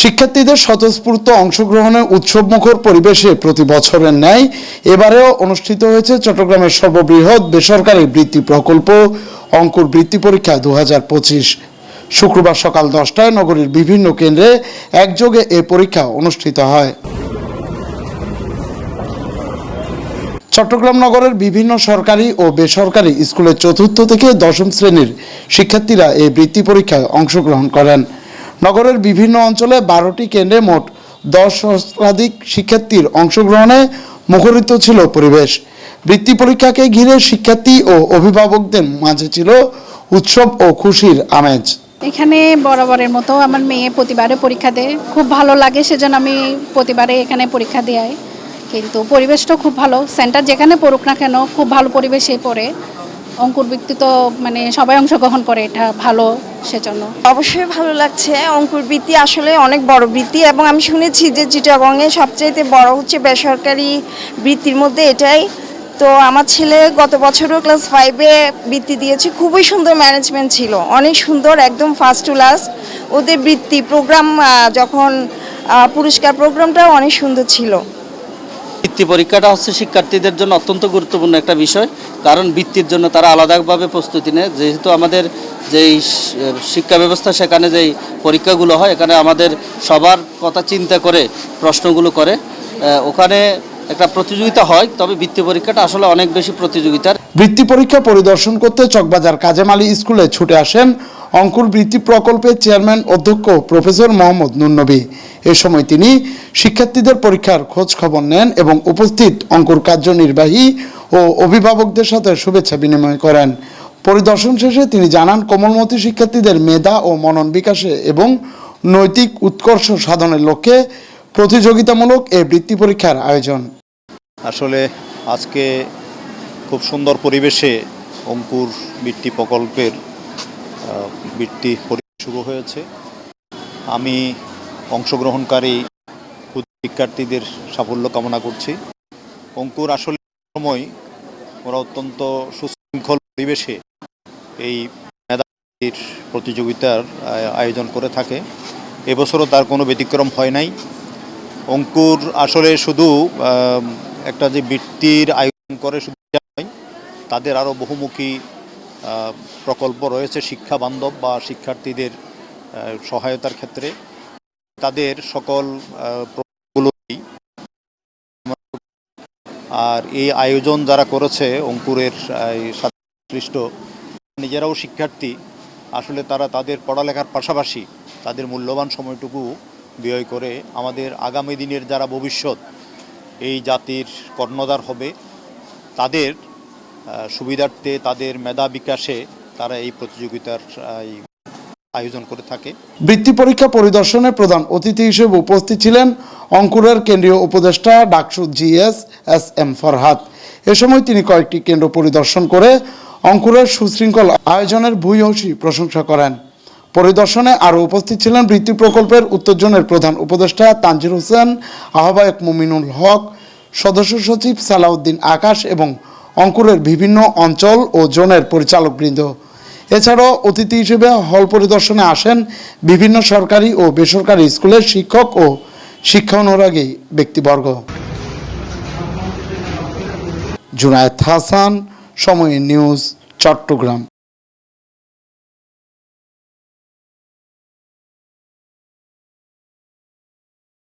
শিক্ষার্থীদের স্বতঃস্ফূর্ত অংশগ্রহণে উৎসবমুখর পরিবেশে প্রতি বছরের ন্যায় এবারেও অনুষ্ঠিত হয়েছে চট্টগ্রামের সর্ববৃহৎ বেসরকারি বৃত্তি প্রকল্প, অঙ্কুর বৃত্তি পরীক্ষা দু হাজার পঁচিশ। শুক্রবার সকাল দশটায় নগরীর বিভিন্ন কেন্দ্রে একযোগে এ পরীক্ষা অনুষ্ঠিত হয়। চট্টগ্রাম নগরের বিভিন্ন সরকারি ও বেসরকারি স্কুলের চতুর্থ থেকে দশম শ্রেণির শিক্ষার্থীরা এই বৃত্তি পরীক্ষায় অংশগ্রহণ করেন। নগরের বিভিন্ন অঞ্চলে বারোটি কেন্দ্রে মোট দশ সহস্রাধিক শিক্ষার্থীর অংশগ্রহণে মুখরিত ছিল পরিবেশ। বৃত্তি পরীক্ষাকে ঘিরে শিক্ষার্থী ও অভিভাবকদের মাঝে ছিল উৎসব ও খুশির আমেজ। এখানে বরাবরের মতো আমার মেয়ে প্রতিবারে পরীক্ষা দেয়। খুব ভালো লাগে সেজন্য আমি প্রতিবারে এখানে পরীক্ষা দেয় কিন্তু পরিবেশটা খুব ভালো। সেন্টার যেখানে পড়ুক না কেন খুব ভালো পরিবেশে পড়ে। অঙ্কুর বৃত্তি তো মানে সবাই অংশগ্রহণ করে, এটা ভালো। সেজন্য। অবশ্যই ভালো লাগছে। অঙ্কুর বৃত্তি আসলে অনেক বড় বৃত্তি এবং আমি শুনেছি যে চিটাগংয়ে সবচাইতে বড় হচ্ছে বেসরকারি বৃত্তির মধ্যে এটাই। তো আমার ছেলে গত বছরও ক্লাস ফাইভে বৃত্তি দিয়েছে। খুবই সুন্দর ম্যানেজমেন্ট ছিল। অনেক সুন্দর, একদম ফার্স্ট টু লাস্ট ওদের বৃত্তি প্রোগ্রাম যখন পুরস্কার প্রোগ্রামটাও অনেক সুন্দর ছিল। বৃত্তি পরীক্ষাটা হচ্ছে শিক্ষার্থীদের জন্য অত্যন্ত গুরুত্বপূর্ণ একটা বিষয়, কারণ বৃত্তির জন্য তারা আলাদাভাবে প্রস্তুতি নেয়। যেহেতু আমাদের যেই শিক্ষা ব্যবস্থা, সেখানে যেই পরীক্ষাগুলো হয়, এখানে আমাদের সবার কথা চিন্তা করে প্রশ্নগুলো করে। ওখানে একটা প্রতিযোগিতা হয়, তবে বৃত্তি পরীক্ষাটা আসলে অনেক বেশি প্রতিযোগিতার। বৃত্তি পরীক্ষা পরিদর্শন করতে চকবাজার কাজেম আলী স্কুলে ছুটে আসেন অঙ্কুর বৃত্তি প্রকল্পের চেয়ারম্যান অধ্যক্ষ প্রফেসর মোহাম্মদ নুন্নবী এ সময় তিনি শিক্ষার্থীদের পরীক্ষার খোঁজ খবর নেন এবং উপস্থিত অঙ্কুর কার্যনির্বাহী ও অভিভাবকদের সাথে শুভেচ্ছা বিনিময় করেন। পরিদর্শন শেষে তিনি জানান, কোমলমতি শিক্ষার্থীদের মেধা ও মনন বিকাশে এবং নৈতিক উৎকর্ষ সাধনের লক্ষ্যে প্রতিযোগিতামূলক এ বৃত্তি পরীক্ষার আয়োজন। আসলে আজকে খুব সুন্দর পরিবেশে অঙ্কুর বৃত্তি প্রকল্পের বৃত্তি পরীক্ষা শুরু হয়েছে। আমি অংশগ্রহণকারী শিক্ষার্থীদের সাফল্য কামনা করছি। অঙ্কুর, আসলে সময়, ওরা অত্যন্ত সুশৃঙ্খল পরিবেশে এই মেধাবীর প্রতিযোগিতার আয়োজন করে থাকে। এবছরও তার কোনো ব্যতিক্রম হয় নাই। অঙ্কুর আসলে শুধু একটা যে বৃত্তির আয়োজন করে শুধু নয়, তাদের আরও বহুমুখী প্রকল্প রয়েছে শিক্ষা বান্ধব বা শিক্ষার্থীদের সহায়তার ক্ষেত্রে। তাদের সকল আর এই আয়োজন যারা করেছে অঙ্কুরের সৃষ্ট নিজেরাও শিক্ষার্থী। আসলে তারা তাদের পড়ালেখার পাশাপাশি তাদের মূল্যবান সময়টুকু ব্যয় করে আমাদের আগামী দিনের যারা ভবিষ্যৎ, এই জাতির কর্ণধার হবে, তাদের সুবিধার্থে তাদের মেধা বিকাশে তারা এই প্রতিযোগিতার আয়োজন করে থাকে। বৃত্তি পরীক্ষা পরিদর্শনে প্রধান অতিথি হিসেবে উপস্থিত ছিলেন অঙ্কুরের কেন্দ্রীয় উপদেষ্টা DUCSU GS S M Farhad. এ সময় তিনি কয়েকটি কেন্দ্র পরিদর্শন করে অঙ্কুরের সুশৃঙ্খল আয়োজনের ভূয়সী প্রশংসা করেন। পরিদর্শনে আরও উপস্থিত ছিলেন বৃত্তি প্রকল্পের উত্তরজনের প্রধান উপদেষ্টা তানজির হোসেন, আহ্বায়ক মুমিনুল হক, সদস্য সচিব সালাউদ্দিন আকাশ এবং অঙ্কুরের বিভিন্ন অঞ্চল ও জোনের পরিচালকবৃন্দ এছাড়াও অতিথি হিসেবে হল পরিদর্শনে আসেন বিভিন্ন সরকারি ও বেসরকারি স্কুলের শিক্ষক ও শিক্ষা অনুরাগী ব্যক্তিবর্গ। জুনায়েদ হাসান, সময় নিউজ, চট্টগ্রাম।